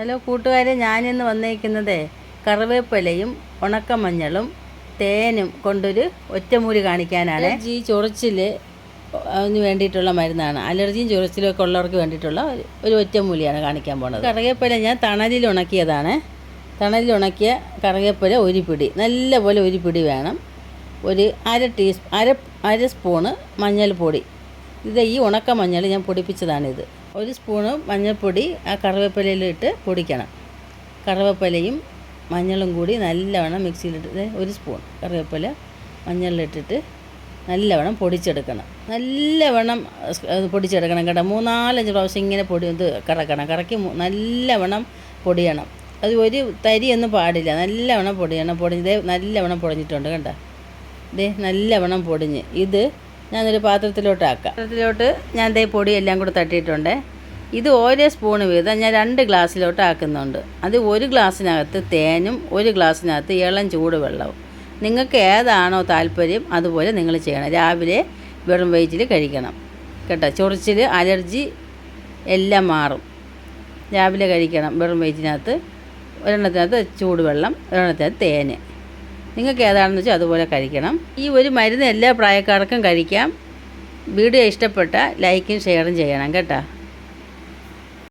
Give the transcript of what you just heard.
Hello കൂട്ടുകാരെ ഞാനിന്ന് വന്നേക്കുന്നത് കറിവേപ്പിലയും ഉണക്കമഞ്ഞളും തേനും കൊണ്ടൊരു ഒറ്റമൂലി കാണിക്കാനാണ്. അലർജി ചൊറിച്ചിൽ അതിന് വേണ്ടിയിട്ടുള്ള മരുന്നാണ്. അലർജിയും ചൊറിച്ചിലും ഒക്കെ ഉള്ളവർക്ക് വേണ്ടിയിട്ടുള്ള ഒരു- ഒറ്റമൂലിയാണ് കാണിക്കാൻ പോണത്. കറിവേപ്പില ഞാൻ തണലിൽ ഉണക്കിയതാണ്. തണലിൽ ഉണക്കിയ കറിവേപ്പില ഒരു പിടി നല്ലപോലെ ഒരു പിടി വേണം. ഒരു അര ടീസ് അര അര സ്പൂണ് മഞ്ഞൾപ്പൊടി. ഇത് ഈ ഉണക്ക മഞ്ഞൾ ഞാൻ പൊടിപ്പിച്ചതാണിത്. ഒരു സ്പൂണ് മഞ്ഞൾപ്പൊടി ആ കറിവേപ്പിലയിലിട്ട് പൊടിക്കണം. കറിവേപ്പിലയും മഞ്ഞളും കൂടി നല്ലവണ്ണം മിക്സിയിലിട്ട് ഒരു സ്പൂൺ കറിവേപ്പില മഞ്ഞളിലിട്ടിട്ട് നല്ലവണ്ണം പൊടിച്ചെടുക്കണം. നല്ലവണ്ണം പൊടിച്ചെടുക്കണം കേട്ടോ. മൂന്നാലഞ്ച് പ്രാവശ്യം ഇങ്ങനെ പൊടി ഇത് കറക്കണം. കറക്കി നല്ലവണ്ണം പൊടിയണം. അത് ഒരു തരിയൊന്നും പാടില്ല. നല്ലവണ്ണം പൊടിയണം. പൊടിഞ്ഞ് നല്ലവണ്ണം പൊടിഞ്ഞിട്ടുണ്ട് കണ്ടോ? ഇതേ നല്ലവണ്ണം പൊടിഞ്ഞ്. ഇത് ഞാനൊരു പാത്രത്തിലോട്ടാക്കാം. പാത്രത്തിലോട്ട് ഞാൻ ദേ പൊടിയെല്ലാം കൂടെ തട്ടിയിട്ടുണ്ട്. ഇത് ഓരോ സ്പൂണ് വീതം ഞാൻ രണ്ട് ഗ്ലാസ്സിലോട്ട് ആക്കുന്നുണ്ട് അത് ഒരു ഗ്ലാസ്സിനകത്ത് തേനും ഒരു ഗ്ലാസ്സിനകത്ത് ഇളം ചൂടുവെള്ളവും. നിങ്ങൾക്ക് ഏതാണോ താല്പര്യം അതുപോലെ നിങ്ങൾ ചെയ്യണം. രാവിലെ വെറും വയറ്റിൽ കഴിക്കണം. കേട്ടോ ചൊറിച്ചിൽ അലർജി എല്ലാം മാറും. രാവിലെ കഴിക്കണം വെറും വയറ്റിനകത്ത്. ഒരെണ്ണത്തിനകത്ത് ചൂടുവെള്ളം ഒരെണ്ണത്തിനകത്ത് തേന്. നിങ്ങൾക്ക് ഏതാണെന്ന് വെച്ചാൽ അതുപോലെ കഴിക്കണം. ഈ ഒരു മരുന്ന് എല്ലാ പ്രായക്കാർക്കും കഴിക്കാം. വീഡിയോ ഇഷ്ടപ്പെട്ട ലൈക്കും ഷെയറും ചെയ്യണം കേട്ടോ.